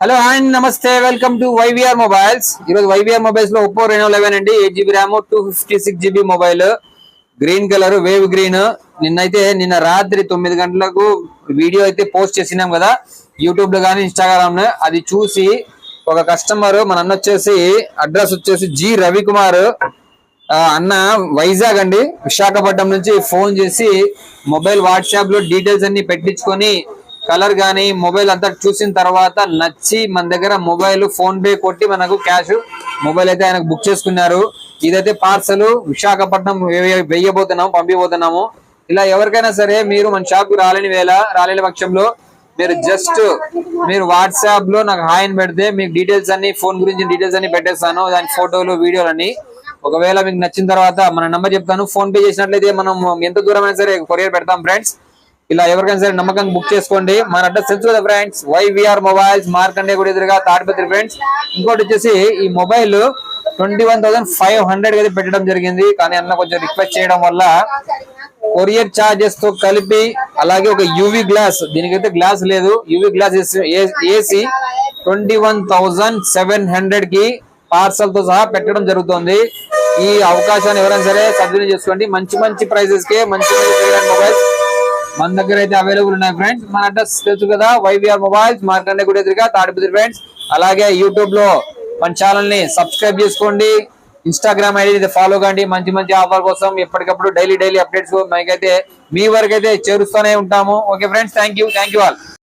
Hello and నమస్తే welcome to YVR mobiles ఈరోజు వైవిఆర్ మొబైల్స్లో ఒప్పో రెనో లెవెన్ అండి. Eight GB RAM two fifty six GB mobile green colour wave green నిన్నైతే నిన్న రాత్రి తొమ్మిది గంటలకు వీడియో అయితే పోస్ట్ చేసినాం కదా. యూట్యూబ్లో కానీ ఇన్స్టాగ్రామ్లో. అది చూసి ఒక కస్టమర్ మన అన్న వచ్చేసి అడ్రస్ వచ్చేసి జి రవికుమార్ అన్న వైజాగ్ అండి. విశాఖపట్నం నుంచి ఫోన్ చేసి మొబైల్ వాట్సాప్లో డీటెయిల్స్ అన్ని పెట్టించుకొని కలర్ గానీ మొబైల్ అంతా చూసిన తర్వాత నచ్చి మన దగ్గర మొబైల్ ఫోన్ పే కొట్టి మనకు క్యాష్ మొబైల్ అయితే ఆయనకు బుక్ చేసుకున్నారు. ఇదైతే పార్సల్ విశాఖపట్నం వెయ్య- వెయ్యబోతున్నాము పంపిపోతున్నాము ఇలా ఎవరికైనా సరే మీరు మన షాప్ రాలేని వేళ రాలేని పక్షంలో మీరు జస్ట్ మీరు వాట్సాప్లో నాకు హాయ్ అని పెడితే మీకు డీటెయిల్స్ అన్ని ఫోన్ గురించి డీటెయిల్స్ అన్ని పెట్టేస్తాను. దాని ఫోటోలు వీడియోలు అన్ని. ఒకవేళ మీకు నచ్చిన తర్వాత మన నెంబర్ చెప్తాను. ఫోన్ పే చేసినట్లయితే మనం ఎంత దూరమైనా సరే కొరియర్ పెడతాం ఫ్రెండ్స్ ఇలా ఎవరికైనా సరే నమ్మకం బుక్ చేసుకోండి. మన అడ్రస్ తెలుసు కదా ఫ్రెండ్స్ వైవిఆర్ మొబైల్స్ మార్కండే కూడా ఎదురుగా తాడిపత్రి ఫ్రెండ్స్ ఇంకోటి వచ్చేసి ఈ mobile twenty one thousand five hundred అయితే పెట్టడం జరిగింది. కానీ అన్న కొంచెం రిక్వెస్ట్ చేయడం వల్ల కొరియర్ చార్జెస్తో కలిపి అలాగే ఒక యూవి గ్లాస్ దీనికైతే గ్లాస్ లేదు. UV glass AC twenty one thousand seven హండ్రెడ్కి పార్సల్తో సహా పెట్టడం జరుగుతుంది. ఈ అవకాశాన్ని ఎవరైనా సరే సద్వినియోగం చేసుకోండి. మంచి మంచి ప్రైజెస్కి మంచి మంచి మొబైల్స్ మన దగ్గర అయితే అవైలబుల్ ఉన్నాయి ఫ్రెండ్స్ మన అడ్రస్ తెలుసు కదా వైవిఆర్ మొబైల్స్ మార్కండే గుడి ఎదురుగా తాడిపత్రి ఫ్రెండ్స్ అలాగే యూట్యూబ్లో మన ఛానల్ని సబ్స్క్రైబ్ చేసుకోండి. ఇన్స్టాగ్రామ్ ఐడి ఫాలో కండి. మంచి మంచి ఆఫర్ కోసం ఎప్పటికప్పుడు డైలీ డైలీ అప్డేట్స్ మనకైతే మీ వరకు అయితే చేరుస్తూనే ఉంటాము. Okay friends thank you thank you all